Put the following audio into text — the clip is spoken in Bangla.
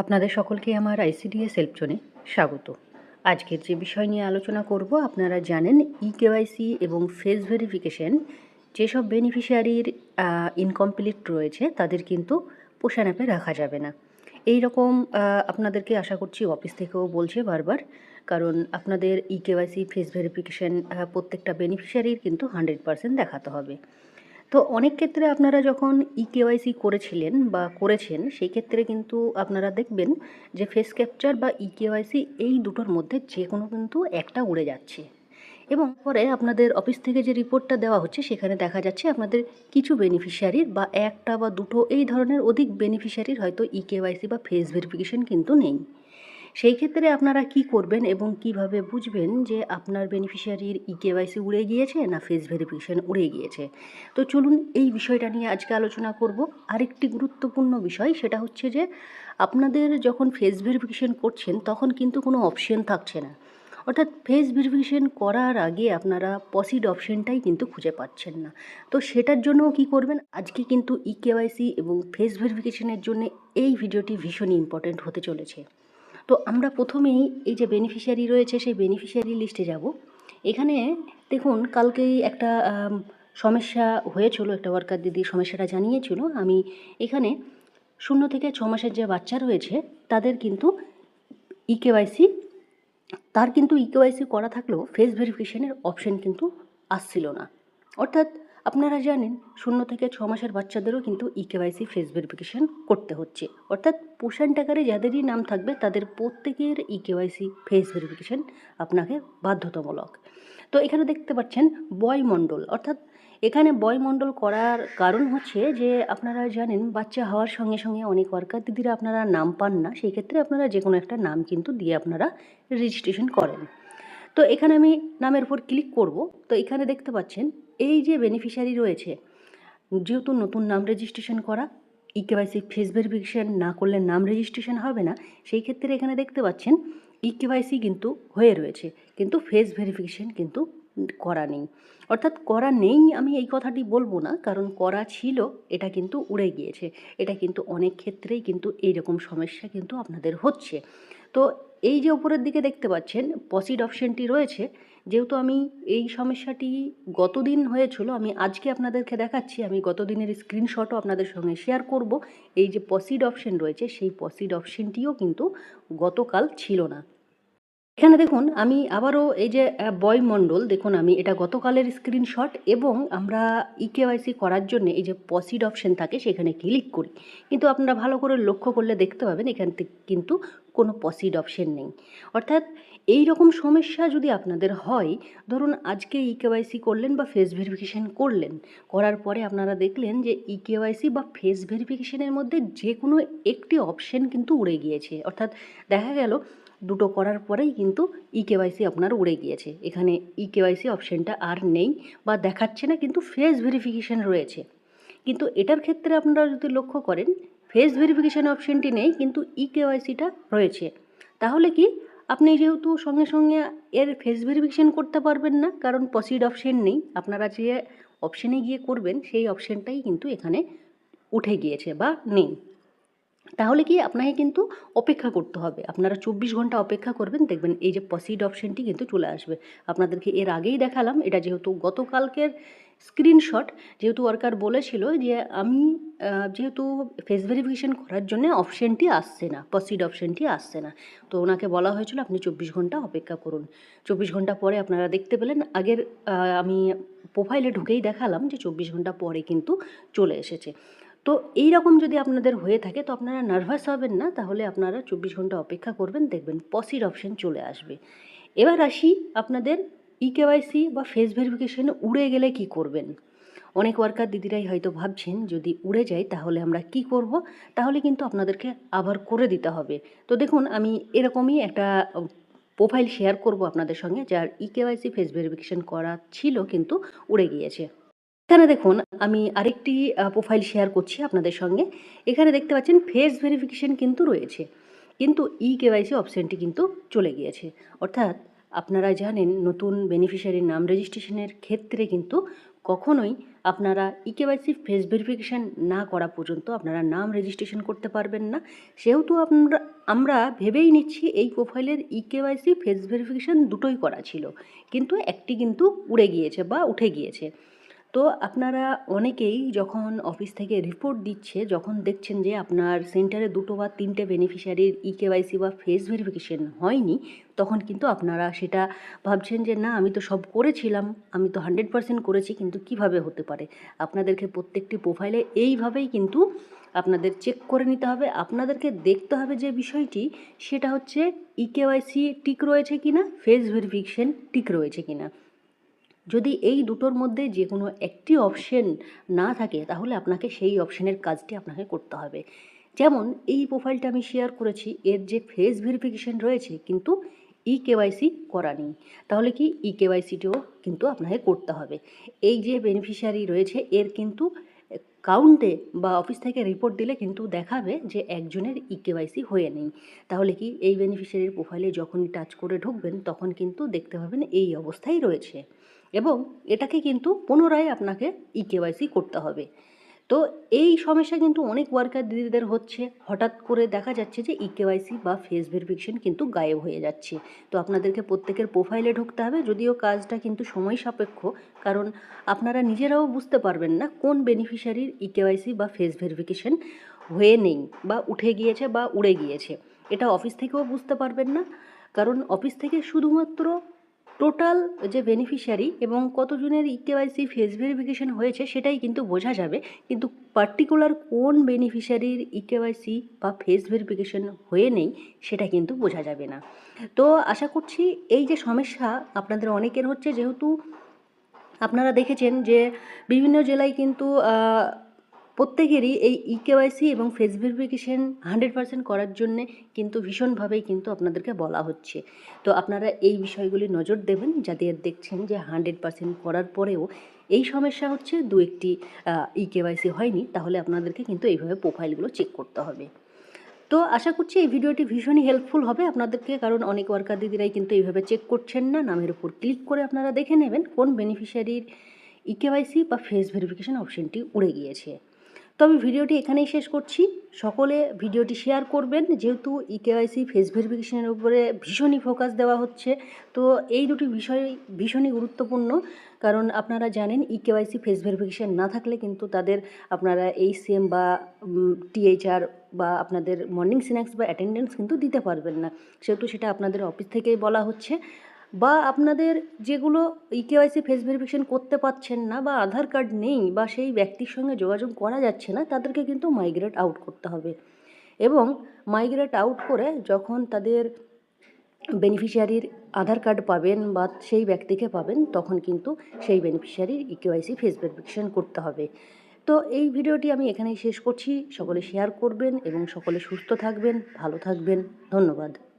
আপনাদের সকলকে আমার আইসিডিএস সেলফজোনে স্বাগত। আজকের যে বিষয় নিয়ে আলোচনা করব, আপনারা জানেন ই কেওয়াইসি এবং ফেস ভেরিফিকেশন যেসব বেনিফিশিয়ারির ইনকমপ্লিট রয়েছে, তাদের কিন্তু পোষণ অ্যাপে রাখা যাবে না। এই রকম আপনাদেরকে আশা করছি অফিস থেকেও বলছে বারবার, কারণ আপনাদের ই কেওয়াইসি ফেস ভেরিফিকেশন প্রত্যেকটা বেনিফিশিয়ারির কিন্তু হান্ড্রেড পার্সেন্ট দেখাতে হবে। তো অনেক ক্ষেত্রে আপনারা যখন ই কেওয়াইসি করেছিলেন বা করেছেন, সেই ক্ষেত্রে কিন্তু আপনারা দেখবেন যে ফেস ক্যাপচার বা ই কেওয়াইসি এই দুটোর মধ্যে যে কোনো কিন্তু একটা উড়ে যাচ্ছে। এবং পরে আপনাদের অফিস থেকে যে রিপোর্টটা দেওয়া হচ্ছে, সেখানে দেখা যাচ্ছে আপনাদের কিছু বেনিফিশিয়ারির বা একটা বা দুটো এই ধরনের অধিক বেনিফিশিয়ারির হয়তো ই কেওয়াইসি বা ফেস ভেরিফিকেশন কিন্তু নেই। সেই ক্ষেত্রে আপনারা কি করবেন এবং কীভাবে বুঝবেন যে আপনার বেনিফিশিয়ারির ই কেওয়াইসি উড়ে গিয়েছে না ফেস ভেরিফিকেশন উড়ে গিয়েছে? তো চলুন এই বিষয়টা নিয়ে আজকে আলোচনা করব। আরেকটি গুরুত্বপূর্ণ বিষয় সেটা হচ্ছে যে, আপনাদের যখন ফেস ভেরিফিকেশন করছেন তখন কিন্তু কোনো অপশন থাকছে না। অর্থাৎ ফেস ভেরিফিকেশন করার আগে আপনারা পসিড অপশনটাই কিন্তু খুঁজে পাচ্ছেন না। তো সেটার জন্যও কি করবেন? আজকে কিন্তু ই কেওয়াইসি এবং ফেস ভেরিফিকেশনের জন্য এই ভিডিওটি ভীষণই ইম্পর্ট্যান্ট হতে চলেছে। তো আমরা প্রথমেই এই যে বেনিফিশিয়ারি রয়েছে, সেই বেনিফিশিয়ারি লিস্টে যাব। এখানে দেখুন, কালকেই একটা সমস্যা হয়েছিল, একটা ওয়ার্কার দিদি সমস্যাটা জানিয়েছিল। আমি এখানে শূন্য থেকে ছ মাসের যে বাচ্চা রয়েছে, তাদের কিন্তু ই কেওয়াইসি তার কিন্তু ই কেওয়াইসি করা থাকলেও ফেস ভেরিফিকেশনের অপশন কিন্তু আসছিল না। অর্থাৎ আপনারা জানেন, শূন্য থেকে ছ মাসের বাচ্চাদেরও কিন্তু ই কেওয়াইসি ফেস ভেরিফিকেশন করতে হচ্ছে। অর্থাৎ পোষণ টাকারে যাদেরই নাম থাকবে, তাদের প্রত্যেকের ই কেওয়াইসি ফেস ভেরিফিকেশন আপনাকে বাধ্যতামূলক। তো এখানে দেখতে পাচ্ছেন বয় মণ্ডল অর্থাৎ এখানে বয় মণ্ডল করার কারণ হচ্ছে যে, আপনারা জানেন, বাচ্চা হওয়ার সঙ্গে সঙ্গে অনেক ওয়ার্কার দিদিরা আপনারা নাম পান না, সেই ক্ষেত্রে আপনারা যে কোনো একটা নাম কিন্তু দিয়ে আপনারা রেজিস্ট্রেশন করেন। তো এখানে আমি নামের উপর ক্লিক করব। তো এখানে দেখতে পাচ্ছেন, এই যে বেনিফিশিয়ারি রয়েছে, যেহেতু নতুন নাম রেজিস্ট্রেশন করা ই ফেস ভেরিফিকেশান না করলে নাম রেজিস্ট্রেশন হবে না, সেই ক্ষেত্রে এখানে দেখতে পাচ্ছেন ই কিন্তু হয়ে রয়েছে, কিন্তু ফেস ভেরিফিকেশন কিন্তু করা নেই। অর্থাৎ করা নেই আমি এই কথাটি বলব না, কারণ করা ছিল, এটা কিন্তু উড়ে গিয়েছে। এটা কিন্তু অনেক ক্ষেত্রেই কিন্তু এইরকম সমস্যা কিন্তু আপনাদের হচ্ছে। তো এই যে উপরের দিকে দেখতে পাচ্ছেন, পসিড অপশানটি রয়েছে। যেহেতু আমি এই সমস্যাটি গতদিন হয়েছিল, আমি আজকে আপনাদেরকে দেখাচ্ছি, আমি গতদিনের স্ক্রিনশটও আপনাদের সঙ্গে শেয়ার করব। এই যে পসিড অপশান রয়েছে, সেই পসিড অপশানটিও কিন্তু গতকাল ছিল না। এখানে দেখুন আমি আবারও এই যে আহ, বয় মণ্ডল দেখুন আমি এটা গতকালের স্ক্রিনশট এবং আমরা E ইকেওয়াইসি করার জন্য এই যে পসিড অপশন থাকে সেখানে ক্লিক করি। কিন্তু আপনারা ভালো করে লক্ষ্য করলে দেখতে পাবেন এখান থেকে কিন্তু কোনো পসিড অপশন নেই। অর্থাৎ এই রকম সমস্যা যদি আপনাদের হয় ধরুন আজকে ই কেওয়াইসি করলেন বা ফেস ভেরিফিকেশন করলেন করার পরে আপনারা দেখলেন যে ই কেওয়াইসি বা ফেস ভেরিফিকেশানের মধ্যে যে কোনো একটি অপশন কিন্তু উড়ে গিয়েছে। অর্থাৎ দেখা গেল দুটো করার পরেই কিন্তু ই কেওয়াইসি আপনার উড়ে গিয়েছে। এখানে ই কেওয়াইসি অপশনটা আর নেই বা দেখাচ্ছে না, কিন্তু ফেস ভেরিফিকেশন রয়েছে। কিন্তু এটার ক্ষেত্রে আপনারা যদি লক্ষ্য করেন ফেস ভেরিফিকেশান অপশনটি নেই, কিন্তু ই কেওয়াইসিটা রয়েছে। তাহলে কি? আপনি যেহেতু সঙ্গে সঙ্গে এর ফেস ভেরিফিকেশান করতে পারবেন না, কারণ পসিড অপশান নেই। আপনারা যে অপশানে গিয়ে করবেন, সেই অপশানটাই কিন্তু এখানে উঠে গিয়েছে বা নেই। তাহলে কি আপনাকে কিন্তু অপেক্ষা করতে হবে। আপনারা চব্বিশ ঘণ্টা অপেক্ষা করবেন, দেখবেন এই যে পসিড অপশনটি কিন্তু চলে আসবে। আপনাদেরকে এর আগেই দেখালাম, এটা যেহেতু গতকালকের স্ক্রিনশট যেহেতু ওয়ার্কার বলেছিল যে আমি যেহেতু ফেস ভেরিফিকেশন করার জন্য অপশনটি আসছে না পসিড অপশনটি আসছে না। তো ওনাকে বলা হয়েছিল, আপনি চব্বিশ ঘণ্টা অপেক্ষা করুন। চব্বিশ ঘণ্টা পরে আপনারা দেখতে পেলেন, আগের আমি প্রোফাইলে ঢুকেই দেখালাম যে চব্বিশ ঘণ্টা পরে কিন্তু চলে এসেছে। তো এই রকম যদি আপনাদের হয়ে থাকে, তো আপনারা নার্ভাস হবেন না, তাহলে আপনারা চব্বিশ ঘণ্টা অপেক্ষা করবেন, দেখবেন পসিড অপশন চলে আসবে। এবার আসি আপনাদের ই কেওয়াইসি বা ফেস ভেরিফিকেশন উড়ে গেলে কি করবেন? অনেক ওয়ার্কার দিদিরাই হয়তো ভাবছেন, যদি উড়ে যায় তাহলে আমরা কি করব? তাহলে কিন্তু আপনাদেরকে আবার করে দিতে হবে। তো দেখুন, আমি এরকমই একটা প্রোফাইল শেয়ার করব আপনাদের সঙ্গে, যার ই কেওয়াইসি ফেস ভেরিফিকেশন করা ছিল, কিন্তু উড়ে গিয়েছে। এখানে দেখুন, আমি আরেকটি প্রোফাইল শেয়ার করছি আপনাদের সঙ্গে। এখানে দেখতে পাচ্ছেন ফেস ভেরিফিকেশন কিন্তু রয়েছে। কিন্তু ই কেওয়াইসি অপশানটি কিন্তু চলে গিয়েছে। অর্থাৎ, আপনারা জানেন, নতুন বেনিফিশিয়ারির নাম রেজিস্ট্রেশনের ক্ষেত্রে কিন্তু কখনোই আপনারা ই ইকেওয়াইসি ফেস ভেরিফিকেশান না করা পর্যন্ত আপনারা নাম রেজিস্ট্রেশন করতে পারবেন না। সেহেতু আমরা আমরা ভেবেই নিচ্ছি, এই প্রোফাইলের ই ইকেওয়াইসি ফেস ভেরিফিকেশান দুটোই করা ছিল। কিন্তু একটি কিন্তু উড়ে গিয়েছে বা উঠে গিয়েছে। তো আপনারা অনেকেই যখন অফিস থেকে রিপোর্ট দিচ্ছে, যখন দেখছেন যে আপনার সেন্টারে দুটো বা তিনটে বেনিফিশিয়ারির ইকেওয়াইসি বা ফেস ভেরিফিকেশন হয়নি, তখন কিন্তু আপনারা সেটা ভাবছেন যে, না, আমি তো সব করেছিলাম, আমি তো হান্ড্রেড পার্সেন্ট করেছি, কিন্তু কীভাবে হতে পারে? আপনাদেরকে প্রত্যেকটি প্রোফাইলে এইভাবেই কিন্তু আপনাদের চেক করে নিতে হবে। আপনাদেরকে দেখতে হবে যে বিষয়টি, সেটা হচ্ছে ইকেওয়াইসি টিক রয়েছে কিনা ফেস ভেরিফিকেশন টিক রয়েছে কিনা। যদি এই দুটোর মধ্যে যে কোনো একটি অপশন না থাকে, তাহলে আপনাকে সেই অপশনের কাজটি আপনাকে করতে হবে। যেমন, এই প্রোফাইলটা আমি শেয়ার করেছি, এর যে ফেস ভেরিফিকেশন রয়েছে, কিন্তু ই কেওয়াইসি করা নেই। তাহলে কি ই কেওয়াইসিটিও কিন্তু আপনাকে করতে হবে। এই যে বেনিফিশিয়ারি রয়েছে, এর কিন্তু কাউন্টে বা অফিস থেকে রিপোর্ট দিলে কিন্তু দেখাবে যে একজনের ই কেওয়াইসি হয়ে নেই। তাহলে কি এই বেনিফিশিয়ারির প্রোফাইলে যখনই টাচ করে ঢুকবেন, তখন কিন্তু দেখতে পাবেন এই অবস্থাই রয়েছে। এবং এটাকে কিন্তু পুনরায় আপনাকে ই কেওয়াইসি করতে হবে। তো এই সমস্যা কিন্তু অনেক ওয়ার্কার দিদিদের হচ্ছে। হঠাৎ করে দেখা যাচ্ছে যে ই কেওয়াইসি বা ফেস ভেরিফিকেশন কিন্তু গায়েব হয়ে যাচ্ছে। তো আপনাদেরকে প্রত্যেকের প্রোফাইলে ঢুকতে হবে, যদিও কাজটা কিন্তু সময় সাপেক্ষ, কারণ আপনারা নিজেরাও বুঝতে পারবেন না কোন বেনিফিশিয়ারির ই কেওয়াইসি বা ফেস ভেরিফিকেশন হয়ে নেই বা উঠে গিয়েছে বা উড়ে গিয়েছে। এটা অফিস থেকেও বুঝতে পারবেন না, কারণ অফিস থেকে শুধুমাত্র টোটাল যে বেনিফিশিয়ারি এবং কতজনের ইকেওয়াইসি ফেস ভেরিফিকেশন হয়েছে সেটাই কিন্তু বোঝা যাবে। কিন্তু পার্টিকুলার কোন বেনিফিশিয়ারির ইকেওয়াইসি বা ফেস ভেরিফিকেশন হয়ে নেই সেটা কিন্তু বোঝা যাবে না। তো আশা করছি এই যে সমস্যা আপনাদের অনেকের হচ্ছে, যেহেতু আপনারা দেখেছেন যে বিভিন্ন জেলায় কিন্তু প্রত্যেকেরই এই ই কেওয়াইসি এবং ফেস ভেরিফিকেশন হান্ড্রেড পার্সেন্ট করার জন্যে কিন্তু ভীষণভাবেই কিন্তু আপনাদেরকে বলা হচ্ছে। তো আপনারা এই বিষয়গুলি নজর দেবেন যাদের দেখছেন যে হান্ড্রেড পার্সেন্ট করার পরেও এই সমস্যা হচ্ছে, দু একটি ই কেওয়াইসি হয়নি, তাহলে আপনাদেরকে কিন্তু এইভাবে প্রোফাইলগুলো চেক করতে হবে। তো আশা করছি এই ভিডিওটি ভীষণই হেল্পফুল হবে আপনাদেরকে, কারণ অনেক ওয়ার্কার দিদিরাই কিন্তু এইভাবে চেক করছেন না, নামের উপর ক্লিক করে আপনারা দেখে নেবেন কোন বেনিফিশিয়ারির ইকেওয়াইসি বা ফেস ভেরিফিকেশন অপশনটি উড়ে গিয়েছে। আমি ভিডিওটি এখানেই শেষ করছি। সকলে ভিডিওটি শেয়ার করবেন। যেহেতু ইকেআইসি ফেস ভেরিফিকেশনের উপরে ভীষণই ফোকাস দেওয়া হচ্ছে, তো এই দুটি বিষয় ভীষণই গুরুত্বপূর্ণ। কারণ আপনারা জানেন ইকেওয়াইসি ফেস ভেরিফিকেশন না থাকলে কিন্তু তাদের আপনারা এই সিএম বা টিএইচআর বা আপনাদের মর্নিং স্ন্যাক্স বা অ্যাটেন্ডেন্স কিন্তু দিতে পারবেন না। সেহেতু সেটা আপনাদের অফিস থেকেই বলা হচ্ছে। বা আপনাদের যেগুলো ইকেওয়াইসি ফেস ভেরিফিকেশন করতে পারছেন না বা আধার কার্ড নেই বা সেই ব্যক্তির সঙ্গে যোগাযোগ করা যাচ্ছে না, তাদেরকে কিন্তু মাইগ্রেট আউট করতে হবে। এবং মাইগ্রেট আউট করে যখন তাদের বেনিফিশিয়ারির আধার কার্ড পাবেন বা সেই ব্যক্তিকে পাবেন, তখন কিন্তু সেই বেনিফিশিয়ারির ইকেওয়াইসি ফেস ভেরিফিকেশন করতে হবে। তো এই ভিডিওটি আমি এখানেই শেষ করছি। সকলে শেয়ার করবেন এবং সকলে সুস্থ থাকবেন, ভালো থাকবেন। ধন্যবাদ।